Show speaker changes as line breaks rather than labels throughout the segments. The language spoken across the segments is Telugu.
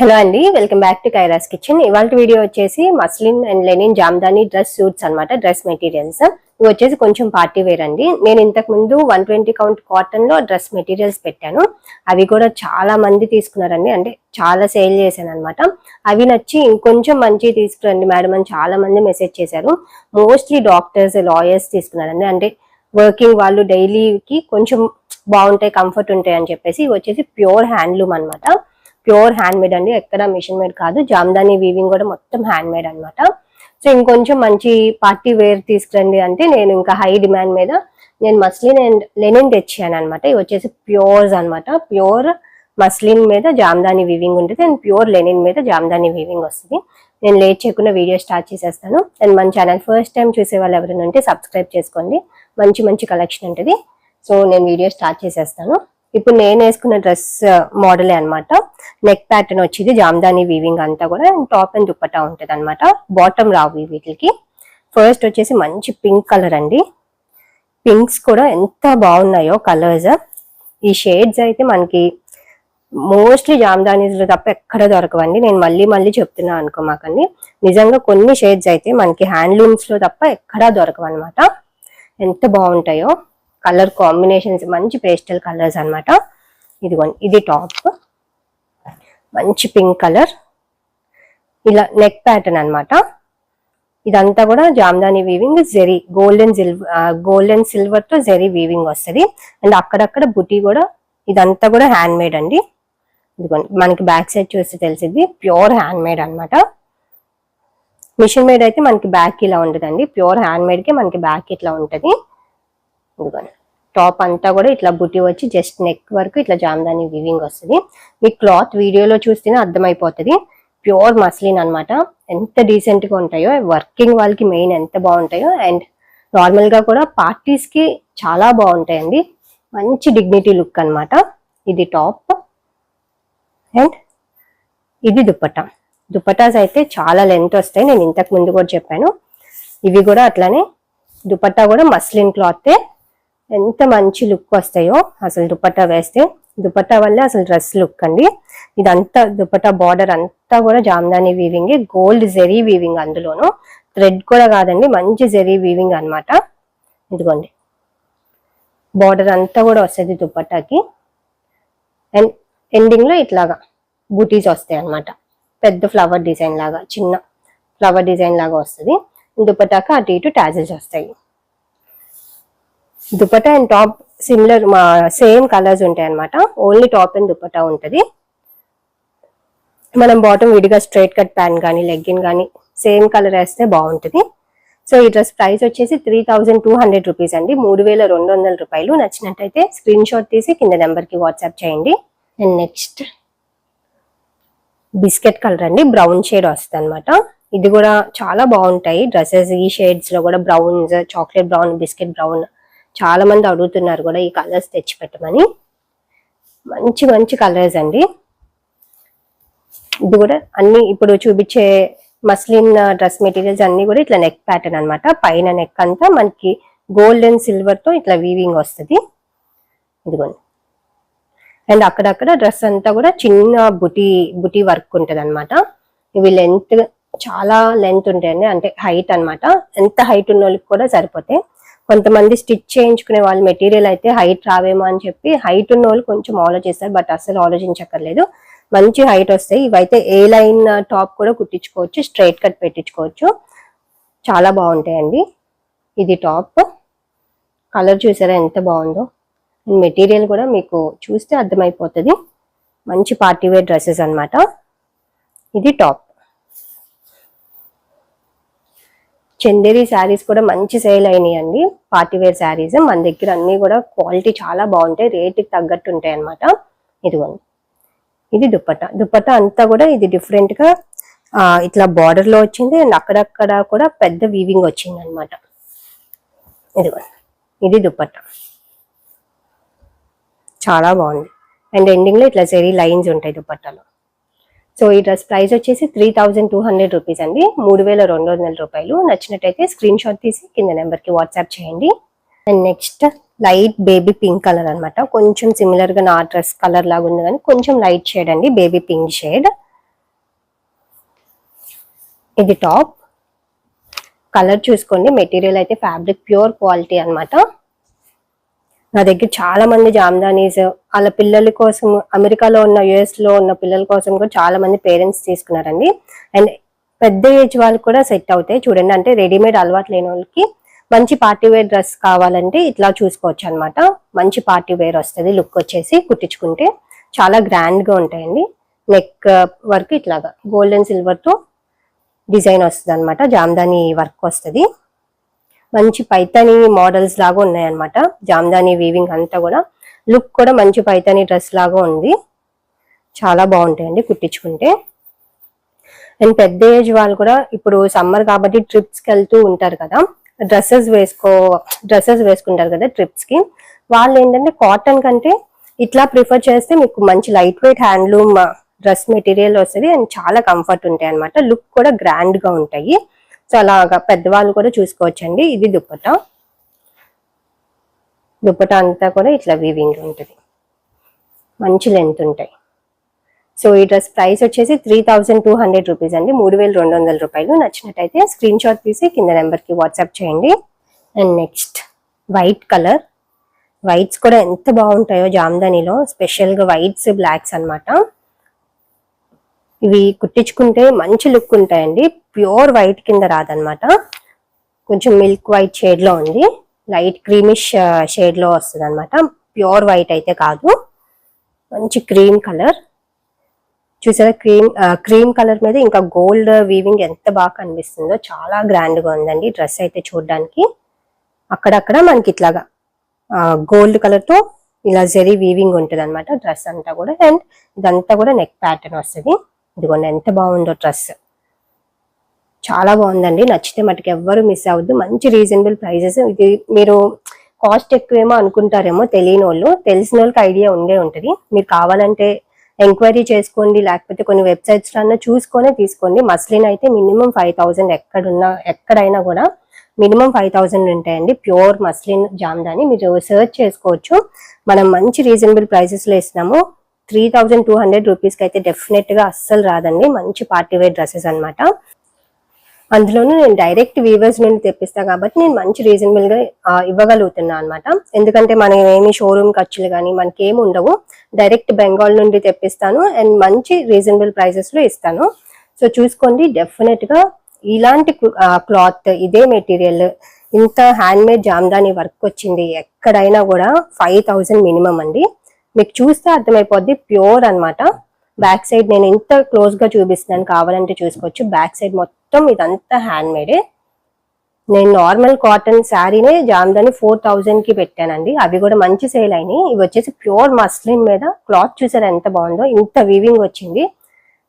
హలో అండి welcome back to Kaira's kitchen. ఇవాళ వీడియో వచ్చేసి muslin and linen Jamdani dress suits అన్నమాట డ్రెస్ మెటీరియల్స్. ఇవి వచ్చేసి కొంచెం పార్టీ వేర్ అండి. నేను ఇంతకు ముందు వన్ ట్వంటీ కౌంట్ కాటన్లో డ్రెస్ మెటీరియల్స్ పెట్టాను. అవి కూడా చాలా మంది తీసుకున్నారండి. అంటే చాలా సేల్ చేశాను అనమాట అవి నచ్చి ఇంకొంచెం మంచి తీసుకురండి మేడం అని చాలా మంది మెసేజ్ చేశారు. మోస్ట్లీ డాక్టర్స్ లాయర్స్ తీసుకున్నారండి. అంటే వర్కింగ్ వాళ్ళు డైలీకి కొంచెం బాగుంటాయి కంఫర్ట్ ఉంటాయి అని చెప్పేసి ఇవి వచ్చేసి ప్యూర్ హ్యాండ్లూమ్ అనమాట ప్యూర్ హ్యాండ్ మేడ్ అండి ఎక్కడ మిషన్ మేడ్ కాదు. జామ్దాని వీవింగ్ కూడా మొత్తం హ్యాండ్ మేడ్ అనమాట సో ఇంకొంచెం మంచి పార్టీ వేర్ తీసుకురండి అంటే నేను ఇంకా హై డిమాండ్ మీద నేను మస్లిన్ అండ్ లెనిన్ తెచ్చాను అనమాట ఇవి వచ్చేసి ప్యూర్స్ అన్నమాట. ప్యూర్ మస్లిన్ మీద జామ్దాని వీవింగ్ ఉంటుంది. అండ్ ప్యూర్ లెనిన్ మీద జామ్దాని వీవింగ్ వస్తుంది. నేను లేట్ చేయకుండా వీడియో స్టార్ట్ చేసేస్తాను. అండ్ మన ఛానల్ ఫస్ట్ టైం చూసే వాళ్ళు ఎవరైనా ఉంటే సబ్స్క్రైబ్ చేసుకోండి. మంచి మంచి కలెక్షన్ ఉంటుంది. సో నేను వీడియో స్టార్ట్ చేసేస్తాను. ఇప్పుడు నేను వేసుకున్న డ్రెస్ మోడలే అనమాట నెక్ ప్యాటర్న్ వచ్చేది జామ్దాని వీవింగ్ అంతా కూడా టాప్ అండ్ దుప్పటా ఉంటుంది అనమాట బాటమ్ రావు వీటికి. ఫస్ట్ వచ్చేసి మంచి పింక్ కలర్ అండి. పింక్స్ కూడా ఎంత బాగున్నాయో కలర్స్ ఈ షేడ్స్ అయితే మనకి మోస్ట్లీ జామ్దానీస్లో తప్ప ఎక్కడ దొరకవండి. నేను మళ్ళీ మళ్ళీ చెప్తున్నా అనుకోమాకండి నిజంగా కొన్ని షేడ్స్ అయితే మనకి హ్యాండ్లూమ్స్లో తప్ప ఎక్కడా దొరకవన్నమాట. ఎంత బాగుంటాయో. కలర్ కాంబినేషన్స్ మంచి పేస్టల్ కలర్స్ అన్నమాట. ఇదిగోండి ఇది టాప్. మంచి పింక్ కలర్. ఇలా నెక్ ప్యాటర్న్ అనమాట ఇదంతా కూడా Jamdani weaving zari golden silver golden సిల్వర్తో zari weaving వస్తుంది. అండ్ అక్కడక్కడ బుటీ కూడా ఇదంతా కూడా హ్యాండ్ మేడ్ అండి. ఇదిగోండి మనకి బ్యాక్ సైడ్ చూస్తే తెలిసింది ప్యూర్ హ్యాండ్ మేడ్ అన్నమాట. మిషన్ మేడ్ అయితే మనకి బ్యాక్ ఇలా ఉంటుందండి. ప్యూర్ హ్యాండ్ మేడ్కి మనకి బ్యాక్ ఇట్లా ఉంటుంది. ఇదిగోండి. టాప్ అంతా కూడా ఇట్లా బుట్టి వచ్చి జస్ట్ నెక్ వరకు ఇట్లా జామ్దాని వివింగ్ వస్తుంది. మీ క్లాత్ వీడియోలో చూస్తేనే అర్థమైపోతుంది. ప్యూర్ మస్లిన్ అనమాట ఎంత డీసెంట్గా ఉంటాయో వర్కింగ్ వాళ్ళకి మెయిన్ ఎంత బాగుంటాయో అండ్ నార్మల్గా కూడా పార్టీస్కి చాలా బాగుంటాయండి. మంచి డిగ్నిటీ లుక్ అనమాట ఇది టాప్ అండ్ ఇది దుప్పటా. దుపటాస్ అయితే చాలా లెంత్ వస్తాయి. నేను ఇంతకు ముందు కూడా చెప్పాను. ఇవి కూడా అట్లానే దుపట్టా కూడా మస్లిన్ క్లాతే ఎంత మంచి లుక్ వస్తాయో అసలు దుపట్టా వేస్తే దుపట్టా వల్ల అసలు డ్రెస్ లుక్ అండి. ఇదంతా దుపట్టా బార్డర్ అంతా కూడా Jamdani weaving gold zari weaving అందులోను. థ్రెడ్ కూడా కాదండి మంచి జెరీ వీవింగ్ అన్నమాట. ఇదిగోండి. బార్డర్ అంతా కూడా వస్తుంది దుపట్టాకి. అండ్ ఎండింగ్లో ఇట్లాగా బూటీస్ వస్తాయి అన్నమాట. పెద్ద ఫ్లవర్ డిజైన్ లాగా చిన్న ఫ్లవర్ డిజైన్ లాగా వస్తుంది. దుపట్టాక అటు ఇటు టాజెస్ వస్తాయి. దుపటా అండ్ టాప్ సిమిలర్ మా సేమ్ కలర్స్ ఉంటాయి అనమాట ఓన్లీ టాప్ అండ్ దుపటా ఉంటుంది. మనం బాటమ్ విడిగా స్ట్రైట్ కట్ ప్యాంట్ కానీ లెగ్గిన్ కానీ సేమ్ కలర్ వేస్తే బాగుంటుంది. సో ఈ డ్రెస్ ప్రైస్ వచ్చేసి three thousand two hundred rupees అండి. మూడు వేల రెండు వందల రూపాయలు. నచ్చినట్టయితే స్క్రీన్ షాట్ తీసి కింద నెంబర్కి వాట్సాప్ చేయండి. అండ్ నెక్స్ట్ బిస్కెట్ కలర్ అండి. బ్రౌన్ షేడ్ వస్తుంది అనమాట ఇది కూడా చాలా బాగుంటాయి. డ్రెస్సెస్ ఈ షేడ్స్లో కూడా browns chocolate brown biscuit brown చాలా మంది అడుగుతున్నారు కూడా ఈ కలర్స్ తెచ్చి పెట్టమని మంచి మంచి కలర్స్ అండి. ఇది కూడా అన్ని ఇప్పుడు చూపించే మస్లిన్ డ్రెస్ మెటీరియల్స్ అన్ని కూడా ఇట్లా నెక్ ప్యాటర్న్ అనమాట పైన నెక్ అంతా మనకి గోల్డ్ అండ్ సిల్వర్తో ఇట్లా వీవింగ్ వస్తుంది. ఇదిగోండి. అండ్ అక్కడక్కడ డ్రెస్ అంతా కూడా చిన్న బుటీ బుటీ వర్క్ ఉంటుంది అనమాట ఇవి లెంత్ చాలా లెంత్ ఉంటాయండి. అంటే హైట్ అన్నమాట. ఎంత హైట్ ఉన్న వాళ్ళకి కూడా సరిపోతాయి. కొంతమంది స్టిచ్ చేయించుకునే వాళ్ళు మెటీరియల్ అయితే హైట్ రావేమో అని చెప్పి హైట్ ఉన్న వాళ్ళు కొంచెం ఆలోచిస్తారు బట్ అసలు ఆలోచించక్కర్లేదు. మంచి హైట్ వస్తాయి. ఇవైతే ఏ లైన్ టాప్ కూడా కుట్టించుకోవచ్చు స్ట్రైట్ కట్ పెట్టించుకోవచ్చు. చాలా బాగుంటాయండి. ఇది టాప్. కలర్ చూసారా ఎంత బాగుందో. మెటీరియల్ కూడా మీకు చూస్తే అర్థమైపోతుంది. మంచి పార్టీవేర్ డ్రెస్సెస్ అన్నమాట. ఇది టాప్. చందేరి శారీస్ కూడా మంచి సేల్ అయినాయండి. అండి పార్టీవేర్ శారీస్. మన దగ్గర అన్ని కూడా క్వాలిటీ చాలా బాగుంటాయి. రేటుకి తగ్గట్టు ఉంటాయి అన్నమాట. ఇదిగోండి. ఇది దుప్పట. దుప్పట అంతా కూడా ఇది డిఫరెంట్గా ఆ, ఇట్లా బార్డర్లో వచ్చింది. అండ్ అక్కడక్కడ కూడా పెద్ద వీవింగ్ వచ్చింది అనమాట ఇదిగోండి. ఇది దుప్పట. చాలా బాగుంది. అండ్ ఎండింగ్లో ఇట్లా సరీ లైన్స్ ఉంటాయి దుపట్టాలో సో ఈ డ్రెస్ ప్రైస్ వచ్చేసి three thousand two hundred rupees అండి. మూడు వేల రెండు వందల రూపాయలు. నచ్చినట్టయితే స్క్రీన్ షాట్ తీసి కింద నెంబర్కి వాట్సాప్ చేయండి. And next light baby pink colour అనమాట కొంచెం సిమిలర్గా నా డ్రెస్ కలర్ లాగా ఉంది కానీ కొంచెం లైట్ షేడ్ అండి. Baby pink shade. ఇది టాప్. కలర్ చూసుకోండి. మెటీరియల్ అయితే ఫ్యాబ్రిక్ ప్యూర్ క్వాలిటీ అనమాట నా దగ్గర చాలా మంది జామ్దానీస్ వాళ్ళ పిల్లల కోసం అమెరికాలో ఉన్న యుఎస్లో ఉన్న పిల్లల కోసం కూడా చాలా మంది పేరెంట్స్ తీసుకున్నారండి. అండ్ పెద్ద ఏజ్ వాళ్ళకి కూడా సెట్ అవుతాయి. చూడండి అంటే రెడీమేడ్ అలవాటు లేని వాళ్ళకి మంచి పార్టీ వేర్ డ్రెస్ కావాలంటే ఇట్లా చూసుకోవచ్చు అనమాట మంచి పార్టీ వేర్ వస్తుంది లుక్ వచ్చేసి కుట్టించుకుంటే చాలా గ్రాండ్గా ఉంటాయండి. నెక్ వర్క్ ఇట్లాగా గోల్డ్ అండ్ సిల్వర్తో డిజైన్ వస్తుంది అనమాట జామ్దాని వర్క్ వస్తుంది. మంచి పైతాని మోడల్స్ లాగా ఉన్నాయన్నమాట. జామ్దాని వీవింగ్ అంతా కూడా. లుక్ కూడా మంచి పైతాని డ్రెస్ లాగా ఉంది. చాలా బాగుంటాయండి కుట్టించుకుంటే. అండ్ పెద్ద ఏజ్ వాళ్ళు కూడా ఇప్పుడు సమ్మర్ కాబట్టి ట్రిప్స్కి వెళ్తూ ఉంటారు కదా. డ్రెస్సెస్ వేసుకో డ్రెస్సెస్ వేసుకుంటారు కదా ట్రిప్స్కి వాళ్ళు ఏంటంటే కాటన్ కంటే ఇట్లా ప్రిఫర్ చేస్తే మీకు మంచి light weight handloom dress material వస్తుంది. అండ్ చాలా కంఫర్ట్ ఉంటాయి అనమాట లుక్ కూడా గ్రాండ్గా ఉంటాయి. సో అలాగా పెద్దవాళ్ళు కూడా చూసుకోవచ్చండి. ఇది దుప్పట. దుప్పట అంతా కూడా ఇట్లా వీవింగ్ ఉంటుంది. మంచి లెంత్ ఉంటాయి. సో ఈ డ్రెస్ ప్రైస్ వచ్చేసి three thousand two hundred rupees అండి. మూడు వేల రెండు వందల రూపాయలు. నచ్చినట్టయితే స్క్రీన్ షాట్ తీసి కింద నెంబర్కి వాట్సాప్ చేయండి. And next white colour whites కూడా ఎంత బాగుంటాయో జామ్దానిలో. స్పెషల్గా వైట్స్ బ్లాక్స్ అన్నమాట. ఇవి కుట్టించుకుంటే మంచి లుక్ ఉంటాయండి. ప్యూర్ వైట్ కింద రాదనమాట కొంచెం మిల్క్ వైట్ షేడ్లో ఉంది. లైట్ క్రీమిష్ షేడ్లో వస్తుంది అనమాట ప్యూర్ వైట్ అయితే కాదు. మంచి క్రీమ్ కలర్. చూసారా? క్రీమ్ క్రీమ్ కలర్ మీద ఇంకా గోల్డ్ వీవింగ్ ఎంత బాగా కనిపిస్తుందో. చాలా గ్రాండ్గా ఉందండి డ్రెస్ అయితే చూడడానికి. అక్కడక్కడ మనకి ఇట్లాగా గోల్డ్ కలర్తో ఇలా జరీ వీవింగ్ ఉంటుంది అనమాట డ్రెస్ అంతా కూడా. అండ్ ఇదంతా కూడా నెక్ ప్యాటర్న్ వస్తుంది. ఇదిగోండి ఎంత బాగుందో డ్రెస్. చాలా బాగుందండి. నచ్చితే మటుకు ఎవ్వరు మిస్ అవ్వద్దు. మంచి రీజనబుల్ ప్రైజెస్ ఇది మీరు కాస్ట్ ఎక్కువేమో అనుకుంటారేమో తెలియని వాళ్ళు తెలిసిన వాళ్ళకి ఐడియా ఉండే ఉంటుంది. మీరు కావాలంటే ఎంక్వైరీ చేసుకోండి లేకపోతే కొన్ని వెబ్సైట్స్ అన్నా చూసుకొని తీసుకోండి. మస్లిన్ అయితే మినిమం ఫైవ్ థౌసండ్ ఎక్కడున్నా ఎక్కడైనా కూడా మినిమం ఫైవ్ థౌసండ్ ఉంటాయండి. Pure muslin Jamdani. మీరు సెర్చ్ చేసుకోవచ్చు. మనం మంచి రీజనబుల్ ప్రైసెస్లో ఇస్తున్నాము. త్రీ థౌజండ్ టూ హండ్రెడ్ రూపీస్కి అయితే డెఫినెట్గా అస్సలు రాదండి. మంచి పార్టీ వేర్ డ్రెస్సెస్ అనమాట అందులోనూ నేను డైరెక్ట్ వీవర్స్ నుండి తెప్పిస్తాను కాబట్టి నేను మంచి రీజనబుల్గా ఇవ్వగలుగుతున్నా అనమాట ఎందుకంటే మనం ఏమి షోరూమ్ ఖర్చులు కానీ మనకి ఏమి ఉండవు. డైరెక్ట్ బెంగాల్ నుండి తెప్పిస్తాను. అండ్ మంచి రీజనబుల్ ప్రైసెస్లో ఇస్తాను. సో చూసుకోండి డెఫినెట్గా ఇలాంటి క్లాత్ ఇదే మెటీరియల్ ఇంత హ్యాండ్ మేడ్ జామ్దాని వర్క్ వచ్చింది ఎక్కడైనా కూడా ఫైవ్ థౌసండ్ మినిమం అండి. మీకు చూస్తే అర్థమైపోద్ది ప్యూర్ అన్నమాట. బ్యాక్ సైడ్ నేను ఇంత క్లోజ్గా చూపిస్తున్నాను కావాలంటే చూసుకోవచ్చు. బ్యాక్ సైడ్ మొత్తం ఇదంతా హ్యాండ్ మేడే నేను నార్మల్ కాటన్ శారీనే జామ్దాని ఫోర్ థౌజండ్కి పెట్టానండి. అవి కూడా మంచి సేల్ అయినాయి. ఇవి వచ్చేసి ప్యూర్ మస్లిన్ మీద. క్లాత్ చూసారు ఎంత బాగుందో? ఇంత వీవింగ్ వచ్చింది.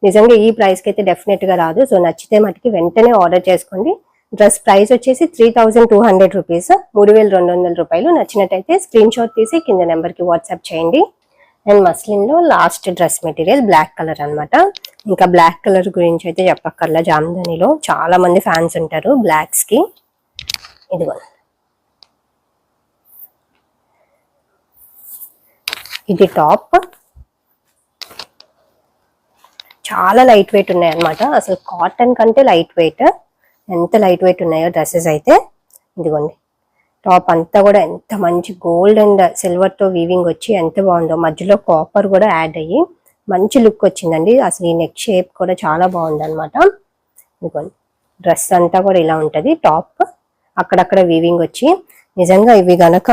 నిజంగా ఈ ప్రైస్కి అయితే డెఫినెట్గా రాదు. సో నచ్చితే మటుకి వెంటనే ఆర్డర్ చేసుకోండి. డ్రెస్ ప్రైస్ వచ్చేసి three thousand two hundred rupees. మూడు వేల రెండు వందల రూపాయలు. నచ్చినట్టయితే స్క్రీన్ షాట్ తీసి కింద నెంబర్కి వాట్సాప్ చేయండి. And మస్లిన్లో last dress material black colour అనమాట ఇంకా బ్లాక్ కలర్ గురించి అయితే చెప్పక్కర్లా జామ్దనిలో. చాలా మంది ఫ్యాన్స్ ఉంటారు బ్లాక్స్కి ఇదిగో. ఇది టాప్. చాలా లైట్ వెయిట్ ఉన్నాయి అనమాట అసలు కాటన్ కంటే లైట్ వెయిట్. ఎంత లైట్ వెయిట్ ఉన్నాయో డ్రెస్సెస్ అయితే ఇదిగోండి. టాప్ అంతా కూడా ఎంత మంచి గోల్డ్ అండ్ సిల్వర్తో వీవింగ్ వచ్చి ఎంత బాగుందో. మధ్యలో కాపర్ కూడా యాడ్ అయ్యి మంచి లుక్ వచ్చిందండి. అసలు ఈ నెక్ షేప్ కూడా చాలా బాగుంది అనమాట ఇదిగోండి. డ్రెస్ అంతా కూడా ఇలా ఉంటుంది. టాప్ అక్కడక్కడ వీవింగ్ వచ్చి నిజంగా ఇవి గనక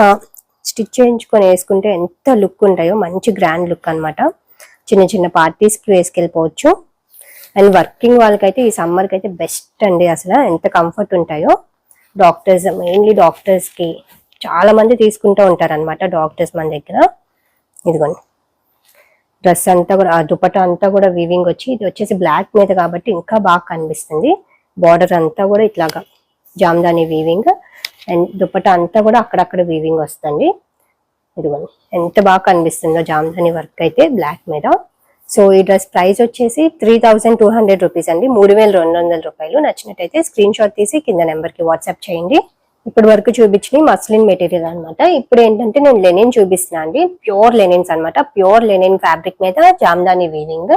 స్టిచ్ చేయించుకొని వేసుకుంటే ఎంత లుక్ ఉంటాయో మంచి గ్రాండ్ లుక్ అన్నమాట. చిన్న చిన్న పార్టీస్కి వేసుకెళ్ళిపోవచ్చు. అండ్ వర్కింగ్ వాళ్ళకైతే ఈ సమ్మర్కి అయితే బెస్ట్ అండి అసలు. ఎంత కంఫర్ట్ ఉంటాయో. డాక్టర్స్ మెయిన్లీ డాక్టర్స్కి చాలా మంది తీసుకుంటూ ఉంటారు అనమాట డాక్టర్స్ మన దగ్గర. ఇదిగోండి. డ్రెస్ అంతా కూడా ఆ దుపట్టా అంతా కూడా వీవింగ్ వచ్చి ఇది వచ్చేసి బ్లాక్ మీద కాబట్టి ఇంకా బాగా కనిపిస్తుంది. బార్డర్ అంతా కూడా ఇట్లాగా జామ్దాని వీవింగ్ అండ్ దుపట్టా అంతా కూడా అక్కడక్కడ వీవింగ్ వస్తుంది. ఇదిగోండి. ఎంత బాగా కనిపిస్తుందో జామ్దాని వర్క్ అయితే బ్లాక్ మీద. సో ఈ డ్రెస్ ప్రైస్ వచ్చేసి three thousand two hundred rupees అండి. మూడు వేల రెండు వందల రూపాయలు. నచ్చినట్టయితే స్క్రీన్ షాట్ తీసి కింద నెంబర్కి వాట్సాప్ చేయండి. ఇప్పటి వరకు చూపించిన మస్లిన్ మెటీరియల్ అనమాట ఇప్పుడు ఏంటంటే నేను లెనిన్ చూపిస్తున్నా అండి. ప్యూర్ లెనిన్స్ అన్నమాట. ప్యూర్ లెనిన్ ఫ్యాబ్రిక్ మీద జామ్దాని వీవింగ్.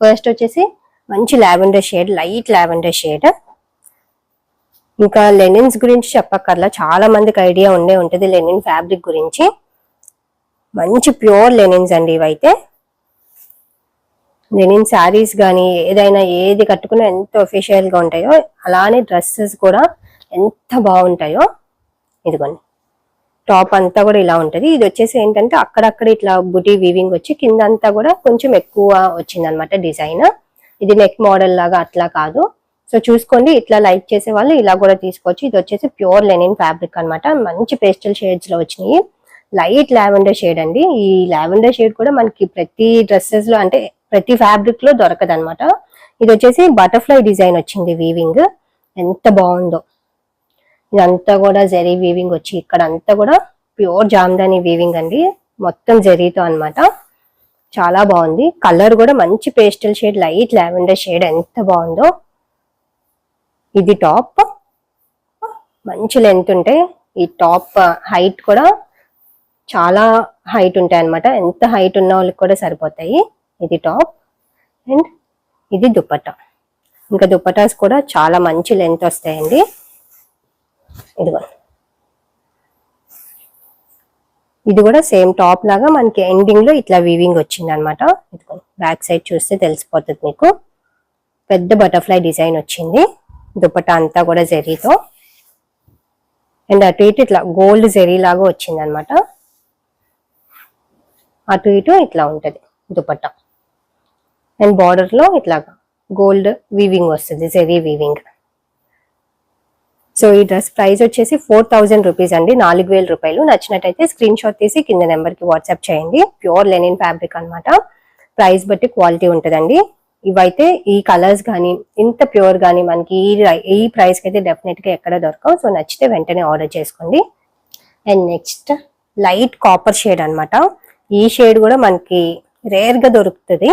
ఫస్ట్ వచ్చేసి మంచి lavender shade light lavender shade. ఇంకా లెనిన్స్ గురించి చెప్పక్కర్లా. చాలా మందికి ఐడియా ఉండే ఉంటుంది లెనిన్ ఫ్యాబ్రిక్ గురించి. మంచి ప్యూర్ లెనిన్స్ అండి ఇవైతే. లెనిన్ శారీస్ కానీ ఏదైనా ఏది కట్టుకున్నా ఎంత ఒఫిషియల్గా ఉంటాయో అలానే డ్రెస్సెస్ కూడా ఎంత బాగుంటాయో ఇదిగోండి. టాప్ అంతా కూడా ఇలా ఉంటుంది. ఇది వచ్చేసి ఏంటంటే అక్కడక్కడ ఇట్లా బుటీ వీవింగ్ వచ్చి కింద అంతా కూడా కొంచెం ఎక్కువ వచ్చింది అనమాట డిజైన్ ఇది నెక్ మోడల్ లాగా అట్లా కాదు. సో చూసుకోండి ఇట్లా లైక్ చేసే వాళ్ళు ఇలా కూడా తీసుకోవచ్చు. ఇది వచ్చేసి ప్యూర్ లెనిన్ ఫ్యాబ్రిక్ అన్నమాట మంచి పేస్టల్ షేడ్స్లో వచ్చినాయి. లైట్ లావెండర్ షేడ్ అండి. ఈ లావెండర్ షేడ్ కూడా మనకి ప్రతి డ్రెస్సెస్లో అంటే ప్రతి ఫ్యాబ్రిక్లో దొరకదు అనమాట ఇది వచ్చేసి బటర్ఫ్లై డిజైన్ వచ్చింది వీవింగ్ ఎంత బాగుందో. ఇదంతా కూడా జరీ వీవింగ్ వచ్చి ఇక్కడ అంతా కూడా ప్యూర్ జామ్దాని వీవింగ్ అండి. మొత్తం జరీతో అన్నమాట. చాలా బాగుంది. కలర్ కూడా మంచి pastel shade light lavender shade ఎంత బాగుందో. ఇది టాప్ మంచి లెంత్ ఉంటాయి ఈ టాప్ హైట్ uh, కూడా చాలా హైట్ ఉంటాయి అన్నమాట ఎంత హైట్ ఉన్న వాళ్ళకి కూడా సరిపోతాయి. ఇది టాప్ అండ్ ఇది దుపట్టా. ఇంకా దుపటాస్ కూడా చాలా మంచి లెంత్ వస్తాయండి. ఇదిగో. ఇది కూడా సేమ్ టాప్ లాగా మనకి ఎండింగ్లో ఇట్లా వీవింగ్ వచ్చింది అనమాట ఇదిగో బ్యాక్ సైడ్ చూస్తే తెలిసిపోతుంది మీకు. పెద్ద బటర్ఫ్లై డిజైన్ వచ్చింది. దుపట్టా అంతా కూడా జెరీతో అండ్ అటు ఇటు ఇట్లా గోల్డ్ జెరీ లాగా వచ్చింది అనమాట అటు ఇటు ఇట్లా ఉంటది దుపట్టా. అండ్ బార్డర్లో ఇట్లా గోల్డ్ వీవింగ్ వస్తుంది జెరీ వీవింగ్ సో ఈ డ్రెస్ ప్రైస్ వచ్చేసి ఫోర్ థౌజండ్ రూపీస్ అండి. నాలుగు వేల రూపాయలు. నచ్చినట్టయితే స్క్రీన్ షాట్ తీసి కింద నెంబర్కి వాట్సాప్ చేయండి. ప్యూర్ లెనిన్ ఫ్యాబ్రిక్ అన్నమాట. ప్రైస్ బట్టి క్వాలిటీ ఉంటుందండి. ఇవైతే ఈ కలర్స్ కానీ ఇంత ప్యూర్ కానీ మనకి ఈ ఈ ప్రైస్కి అయితే డెఫినెట్గా ఎక్కడ దొరకవు. సో నచ్చితే వెంటనే ఆర్డర్ చేసుకోండి. And next light copper shade అనమాట ఈ షేడ్ కూడా మనకి రేర్గా దొరుకుతుంది.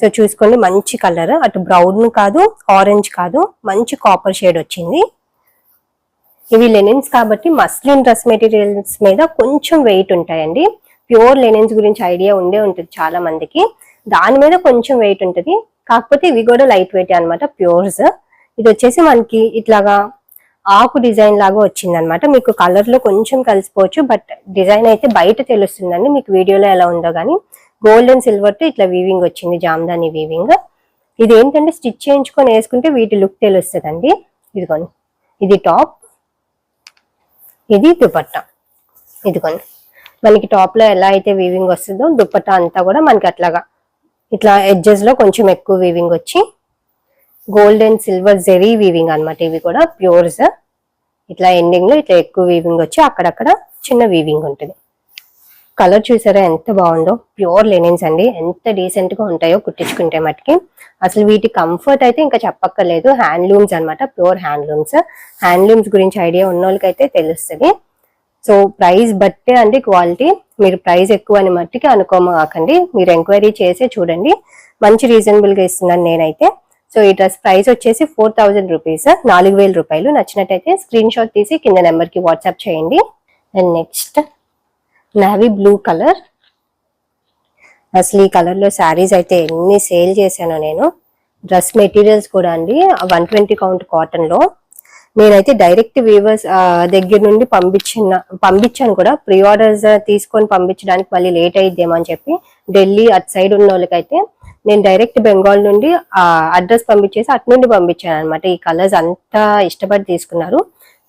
సో చూసుకోండి మంచి కలర్. అటు బ్రౌన్ కాదు ఆరెంజ్ కాదు మంచి కాపర్ షేడ్ వచ్చింది. ఇవి లెనిన్స్ కాబట్టి మస్లిన్ డ్రెస్ మెటీరియల్స్ మీద కొంచెం వెయిట్ ఉంటాయండి. ప్యూర్ లెనిన్స్ గురించి ఐడియా ఉండే ఉంటుంది చాలా మందికి. దాని మీద కొంచెం వెయిట్ ఉంటుంది. కాకపోతే ఇవి కూడా లైట్ వెయిట్ అనమాట ప్యూర్స్. ఇది వచ్చేసి మనకి ఇట్లాగా ఆకు డిజైన్ లాగా వచ్చింది అనమాట మీకు కలర్లో కొంచెం కలిసిపోవచ్చు బట్ డిజైన్ అయితే బయట తెలుస్తుందండి మీకు వీడియోలో ఎలా ఉందో కానీ గోల్డ్ అండ్ సిల్వర్తో ఇట్లా వీవింగ్ వచ్చింది జామ్దాని వీవింగ్ ఇది ఏంటంటే స్టిచ్ చేయించుకొని వేసుకుంటే వీటి లుక్ తెలుస్తుందండి. ఇదిగోండి. ఇది టాప్. ఇది దుపట్టా. ఇదిగోండి. మనకి టాప్లో ఎలా అయితే వీవింగ్ వస్తుందో దుపట్టా అంతా కూడా మనకి అట్లాగా ఇట్లా ఎడ్జెస్లో కొంచెం ఎక్కువ వీవింగ్ వచ్చి gold and silver zari weaving అన్నమాట ఇవి కూడా. ప్యూర్స్. ఇట్లా ఎండింగ్లో ఇట్లా ఎక్కువ వీవింగ్ వచ్చి అక్కడక్కడ చిన్న వీవింగ్ ఉంటుంది. కలర్ చూసారా ఎంత బాగుందో? ప్యూర్ లెనిన్స్ అండి. ఎంత డీసెంట్గా ఉంటాయో కుట్టించుకుంటే మటుకి. అసలు వీటి కంఫర్ట్ అయితే ఇంకా చెప్పక్కర్లేదు. హ్యాండ్లూమ్స్ అనమాట ప్యూర్ హ్యాండ్లూమ్స్ హ్యాండ్లూమ్స్ గురించి ఐడియా ఉన్న వాళ్ళకైతే తెలుస్తుంది. సో ప్రైస్ బట్టే అండి క్వాలిటీ మీరు ప్రైస్ ఎక్కువ అని మట్టికి అనుకోమాకండి. మీరు ఎంక్వైరీ చేసే చూడండి. మంచి రీజనబుల్గా ఇస్తున్నాను నేనైతే. సో ఈ డ్రెస్ ప్రైస్ వచ్చేసి ఫోర్ థౌజండ్ రూపీస్ నాలుగు వేల రూపాయలు. నచ్చినట్టయితే స్క్రీన్ షాట్ తీసి కింద నెంబర్కి వాట్సాప్ చేయండి. And next navy blue colour అసలు ఈ కలర్లో శారీస్ అయితే ఎన్ని సేల్ చేశానో నేను. డ్రెస్ మెటీరియల్స్ కూడా అండి. వన్ ట్వంటీ కౌంట్ కాటన్లో నేనైతే డైరెక్ట్ వీవర్స్ దగ్గర నుండి పంపించిన పంపించాను కూడా. ప్రీ ఆర్డర్స్ తీసుకొని పంపించడానికి మళ్ళీ లేట్ అయిద్దేమో అని చెప్పి ఢిల్లీ అటు సైడ్ ఉన్న వాళ్ళకైతే నేను డైరెక్ట్ బెంగాల్ నుండి అడ్రస్ పంపించేసి అటు నుండి పంపించాను అనమాట ఈ కలర్స్ అంతా ఇష్టపడి తీసుకున్నారు.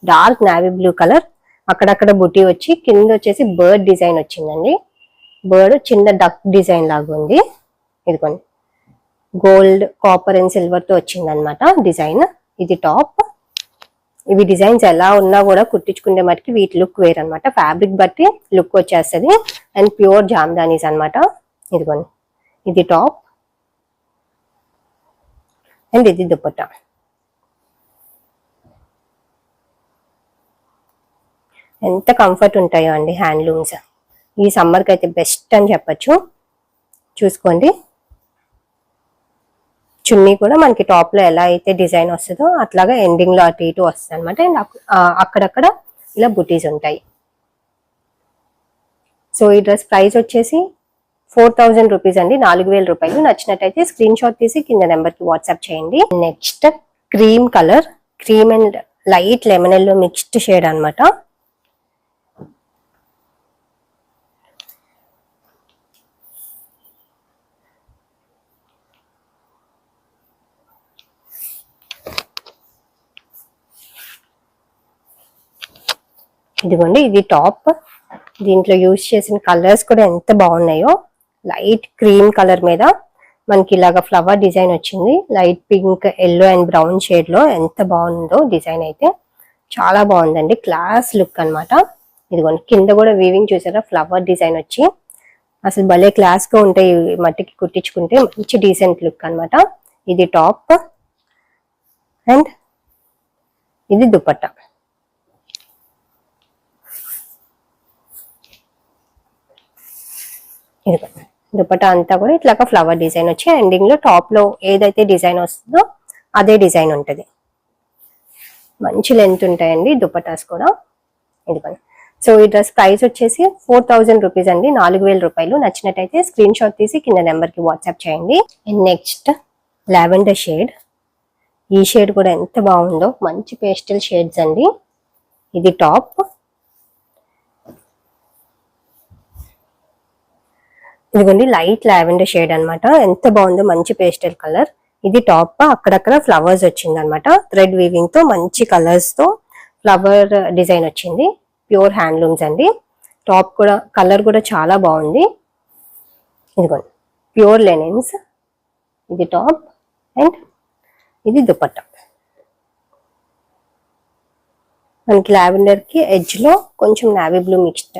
డార్క్ నావీ బ్లూ కలర్ అక్కడక్కడ బుటీ వచ్చి కింద వచ్చేసి బర్డ్ డిజైన్ వచ్చిందండి. బర్డ్ చిన్న డక్ డిజైన్ లాగా ఉంది. ఇదిగోండి. గోల్డ్ కాపర్ అండ్ సిల్వర్తో వచ్చింది అనమాట డిజైన్. ఇది టాప్. ఇవి డిజైన్స్ ఎలా ఉన్నా కూడా కుట్టించుకునే మటుకి వీటి లుక్ వేర్ అనమాట ఫ్యాబ్రిక్ బట్టి లుక్ వచ్చేస్తుంది. అండ్ ప్యూర్ జామ్దానీస్ అన్నమాట. ఇదిగోండి. ఇది టాప్. అండ్ ఇది దుప్పట్టా ఎంత కంఫర్ట్ ఉంటాయో అండి హ్యాండ్లూమ్స్ ఈ సమ్మర్కి అయితే బెస్ట్ అని చెప్పొచ్చు. చూసుకోండి. చున్నీ కూడా మనకి టాప్లో ఎలా అయితే డిజైన్ వస్తుందో అట్లాగా ఎండింగ్లో అటు ఇటు వస్తుంది అనమాట అండ్ అక్కడక్కడ ఇలా బుటీస్ ఉంటాయి. సో ఈ డ్రెస్ ప్రైస్ వచ్చేసి ఫోర్ థౌజండ్ రూపీస్ అండి. నాలుగు వేల రూపాయలు. నచ్చినట్టయితే స్క్రీన్ షాట్ తీసి కింద నెంబర్కి వాట్సాప్ చేయండి. Next cream colour cream and light lemon yellow mixed shade అనమాట ఇదిగోండి ఇది టాప్. దీంట్లో యూజ్ చేసిన కలర్స్ కూడా ఎంత బాగున్నాయో. లైట్ క్రీమ్ కలర్ మీద మనకి ఇలాగ ఫ్లవర్ డిజైన్ వచ్చింది. Light pink yellow and brown షేడ్లో ఎంత బాగుందో డిజైన్ అయితే. చాలా బాగుందండి క్లాస్ లుక్ అన్నమాట. ఇదిగోండి కింద కూడా వీవింగ్ చూసారా? ఫ్లవర్ డిజైన్ వచ్చి. అసలు భలే క్లాస్గా ఉంటాయి మట్టికి కుట్టించుకుంటే మంచి డీసెంట్ లుక్ అన్నమాట. ఇది టాప్. అండ్ ఇది దుపట్టా. ఇదిగో దుపట్టా అంతా కూడా ఇట్లాగా ఫ్లవర్ డిజైన్ వచ్చి ఎండింగ్లో టాప్లో ఏదైతే డిజైన్ వస్తుందో అదే డిజైన్ ఉంటుంది. మంచి లెంత్ ఉంటాయండి దుపటాస్ కూడా. ఇదిగోండి. సో ఈ డ్రెస్ ప్రైస్ వచ్చేసి ఫోర్ థౌజండ్ రూపీస్ అండి. నాలుగు వేల రూపాయలు. నచ్చినట్టయితే స్క్రీన్ షాట్ తీసి కింద నెంబర్కి వాట్సాప్ చేయండి. అండ్ నెక్స్ట్ లావెండర్ షేడ్ ఈ షేడ్ కూడా ఎంత బాగుందో. మంచి పేస్టల్ షేడ్స్ అండి. ఇది టాప్ ఇదిగోండి లైట్ లావెండర్ షేడ్ అనమాట ఎంత బాగుందో మంచి పేస్టల్ కలర్. ఇది టాప్ అక్కడక్కడ ఫ్లవర్స్ వచ్చింది అనమాట థ్రెడ్ వీవింగ్తో మంచి కలర్స్తో ఫ్లవర్ డిజైన్ వచ్చింది. ప్యూర్ హ్యాండ్లూమ్స్ అండి. టాప్ కూడా కలర్ కూడా చాలా బాగుంది. ఇదిగోండి ప్యూర్ లెనిన్స్. ఇది టాప్ అండ్ ఇది దుపట్టా. మనకి లావెండర్కి ఎడ్జ్లో కొంచెం నావీ బ్లూ మిక్స్డ్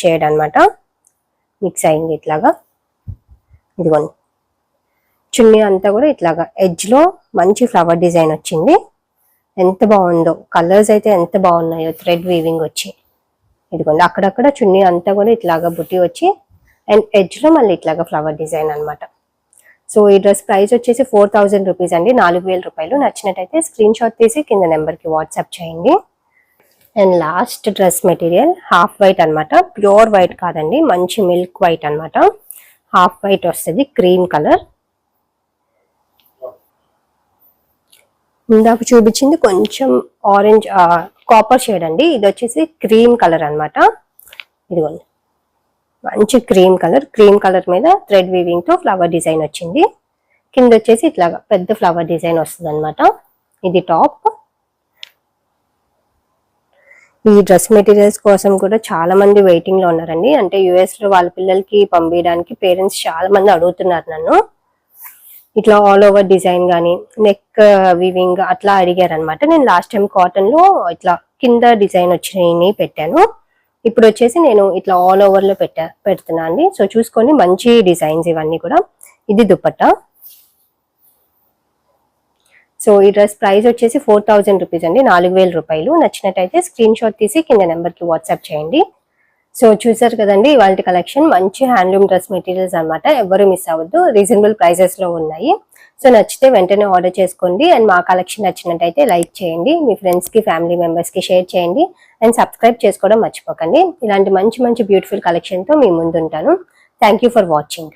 షేడ్ అన్నమాట. మిక్స్ అయింది ఇట్లాగా. ఇదిగోండి. చున్నీ అంతా కూడా ఇట్లాగా ఎడ్జ్లో మంచి ఫ్లవర్ డిజైన్ వచ్చింది. ఎంత బాగుందో కలర్స్ అయితే ఎంత బాగున్నాయో థ్రెడ్ వీవింగ్ వచ్చి. ఇదిగోండి అక్కడక్కడ చున్నీ అంతా కూడా ఇట్లాగా బుట్టి వచ్చి అండ్ ఎడ్జ్లో మళ్ళీ ఇట్లాగా ఫ్లవర్ డిజైన్ అన్నమాట. సో ఈ డ్రెస్ ప్రైస్ వచ్చేసి ఫోర్ థౌజండ్ రూపీస్ అండి. నాలుగు వేల రూపాయలు. నచ్చినట్టయితే స్క్రీన్ షాట్ తీసి కింద నెంబర్కి వాట్సాప్ చేయండి. And last dress material half white అన్నమాట. ప్యూర్ వైట్ కాదండి మంచి మిల్క్ వైట్ అన్నమాట. హాఫ్ వైట్ వస్తుంది క్రీమ్ కలర్ ఇందాక చూపించింది కొంచెం ఆరెంజ్ కాపర్ షేడ్ అండి. ఇది వచ్చేసి క్రీమ్ కలర్ అన్నమాట. ఇదిగోండి. మంచి క్రీమ్ కలర్ క్రీమ్ కలర్ మీద థ్రెడ్ వీవింగ్తో ఫ్లవర్ డిజైన్ వచ్చింది. కింద వచ్చేసి ఇట్లా పెద్ద ఫ్లవర్ డిజైన్ వస్తుంది ఇది టాప్ ఈ డ్రెస్ మెటీరియల్స్ కోసం కూడా చాలా మంది వెయిటింగ్లో ఉన్నారండి. అంటే యుఎస్లో వాళ్ళ పిల్లలకి పంపించడానికి పేరెంట్స్ చాలా మంది అడుగుతున్నారు నన్ను. ఇట్లా ఆల్ ఓవర్ డిజైన్ గానీ నెక్ వివింగ్ అట్లా అడిగారు అనమాట నేను లాస్ట్ టైం కాటన్లో ఇట్లా కింద డిజైన్ వచ్చినాయి పెట్టాను. ఇప్పుడు వచ్చేసి నేను ఇట్లా ఆల్ ఓవర్లో పెట్టా పెడుతున్నా అండి. సో చూసుకొని మంచి డిజైన్స్ ఇవన్నీ కూడా. ఇది దుపట్టా. సో ఈ డ్రెస్ ప్రైస్ వచ్చేసి ఫోర్ థౌజండ్ రూపీస్ అండి. నాలుగు వేల రూపాయలు. నచ్చినట్టయితే స్క్రీన్ షాట్ తీసి కింద నెంబర్కి వాట్సాప్ చేయండి. సో చూసారు కదండి ఇవాళ కలెక్షన్ మంచి హ్యాండ్లూమ్ డ్రెస్ మెటీరియల్స్ అన్నమాట. ఎవరు మిస్ అవ్వద్దు. రీజనబుల్ ప్రైజెస్లో ఉన్నాయి. సో నచ్చితే వెంటనే ఆర్డర్ చేసుకోండి. అండ్ మా కలెక్షన్ నచ్చినట్టయితే లైక్ చేయండి. మీ ఫ్రెండ్స్కి ఫ్యామిలీ మెంబర్స్కి షేర్ చేయండి. అండ్ సబ్స్క్రైబ్ చేసుకోవడం మర్చిపోకండి. ఇలాంటి మంచి మంచి బ్యూటిఫుల్ కలెక్షన్తో మీ ముందుంటాను. Thank you for watching.